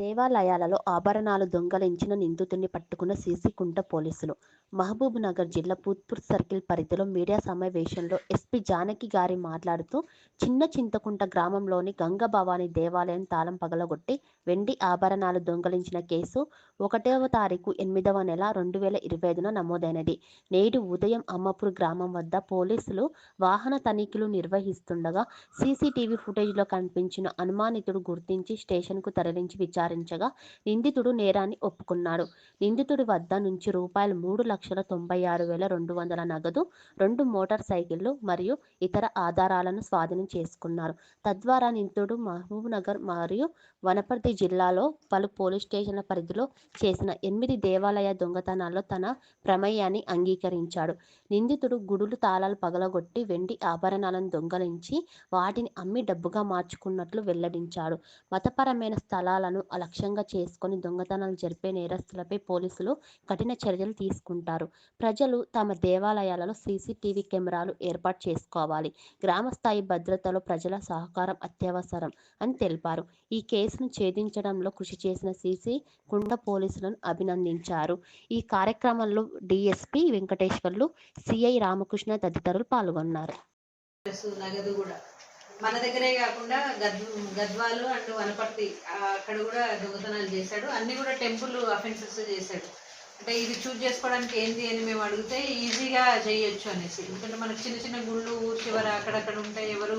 దేవాలయాలలో ఆభరణాలు దొంగిలించిన నిందితుడిని పట్టుకున్న సీసీకుంట పోలీసులు. మహబూబ్ నగర్ జిల్లా పూత్పూర్ సర్కిల్ పరిధిలో మీడియా సమావేశంలో ఎస్పీ జానకి గారి మాట్లాడుతూ చిన్న చింతకుంట గ్రామంలోని గంగభవాని దేవాలయం తాళం పగలగొట్టి వెండి ఆభరణాలు దొంగిలించిన కేసు ఒకటవ తారీఖు ఎనిమిదవ నెల రెండు వేల ఇరవై ఐదున నమోదైనది. నేడు ఉదయం అమ్మపూర్ గ్రామం వద్ద పోలీసులు వాహన తనిఖీలు నిర్వహిస్తుండగా సీసీటీవీ ఫుటేజ్లో కనిపించిన అనుమానితుడు గుర్తించి స్టేషన్కు తరలించి విచారించగా నిందితుడు నేరాన్ని ఒప్పుకున్నాడు. నిందితుడి వద్ద నుంచి రూపాయలు మూడు లక్షల తొంభై ఆరు వేల రెండు వందల నగదు రెండు మోటార్ సైకిళ్ళు మరియు ఇతర ఆధారాలను స్వాధీనం చేసుకున్నారు. తద్వారా నిందితుడు మహబూబ్నగర్ మరియు వనపర్తి జిల్లాలో పలు పోలీస్ స్టేషన్ల పరిధిలో చేసిన ఎనిమిది దేవాలయ దొంగతనాల్లో తన ప్రమేయాన్ని అంగీకరించాడు. నిందితుడు గుడులు తాళాలు పగలగొట్టి వెండి ఆభరణాలను దొంగలించి వాటిని అమ్మి డబ్బుగా మార్చుకున్నట్లు వెల్లడించాడు. మతపరమైన స్థలాలను లక్ష్యంగా చేసుకొని దొంగతనాలు జరిపే నేరస్తులపై పోలీసులు కఠిన చర్యలు తీసుకుంటారు. ప్రజలు తమ దేవాలయాలలో సీసీటీవీ కెమెరాలు ఏర్పాటు చేసుకోవాలి. గ్రామ స్థాయి భద్రతలో ప్రజల సహకారం అత్యవసరం అని తెలిపారు. ఈ కేసును ఛేదించడంలో కృషి చేసిన సీసీ కుండ పోలీసులను అభినందించారు. ఈ కార్యక్రమంలో డిఎస్పి వెంకటేశ్వర్లు సిఐ రామకృష్ణ తదితరులు పాల్గొన్నారు. నగదు కూడా మన దగ్గరే కాకుండా గద్ గద్వాలు అండ్ వనపర్తి అక్కడ కూడా దొంగతనాలు చేశాడు. అన్నీ కూడా టెంపుల్ అఫెన్సెస్ చేశాడు. అంటే ఇది చూజ్ చేసుకోవడానికి ఏంది అని మేము అడిగితే ఈజీగా చేయొచ్చు అనేసి. ఎందుకంటే మనకు చిన్న చిన్న గుళ్ళు ఊరు చివర అక్కడక్కడ ఉంటే ఎవరు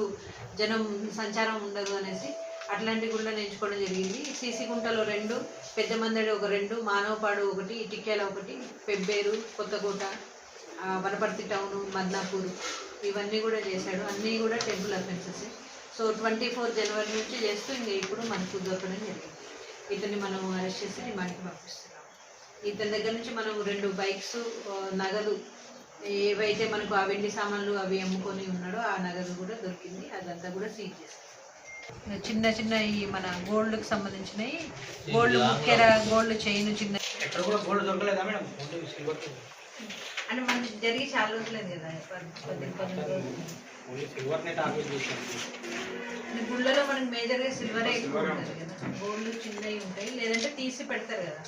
జనం సంచారం ఉండదు అనేసి అట్లాంటి గుళ్ళని ఎంచుకోవడం జరిగింది. సీసీ గుంటలో రెండు పెద్ద మందడి ఒక రెండు మానవపాడు ఒకటి ఇటిక్యాల ఒకటి పెబ్బేరు కొత్తకోట వనపర్తి టౌను మద్నాపూర్. ఇవన్నీ కూడా చేశాడు. అన్నీ కూడా temple offences so twenty four జనవరి నుంచి చేస్తూ ఇంకా ఇప్పుడు మనకు దొరకడం జరిగింది. ఇతన్ని మనం అరెస్ట్ చేసి రిమాండ్కి పంపిస్తున్నాం ఇతని దగ్గర నుంచి మనం రెండు బైక్స్ నగదు ఏవైతే మనకు ఆ వెండి సామాన్లు అవి అమ్ముకొని ఉన్నాడో ఆ నగదు కూడా దొరికింది. అదంతా కూడా సీజ్ చేస్తాం చిన్న చిన్న ఈ మన గోల్డ్కి సంబంధించినవి గోల్డ్ ముఖ్య గోల్డ్ చైన్ చిన్న ఎక్కడ కూడా గోల్డ్ దొరకలేదా మేడం? అంటే మనకి జరిగి చాలా రోజులేదు కదా గుళ్ళలో మనకి మేజర్గా సిల్వరే ఎక్కువ ఉంటుంది కదా గోల్డ్ చిన్నవి ఉంటాయి లేదంటే తీసి పెడతారు కదా.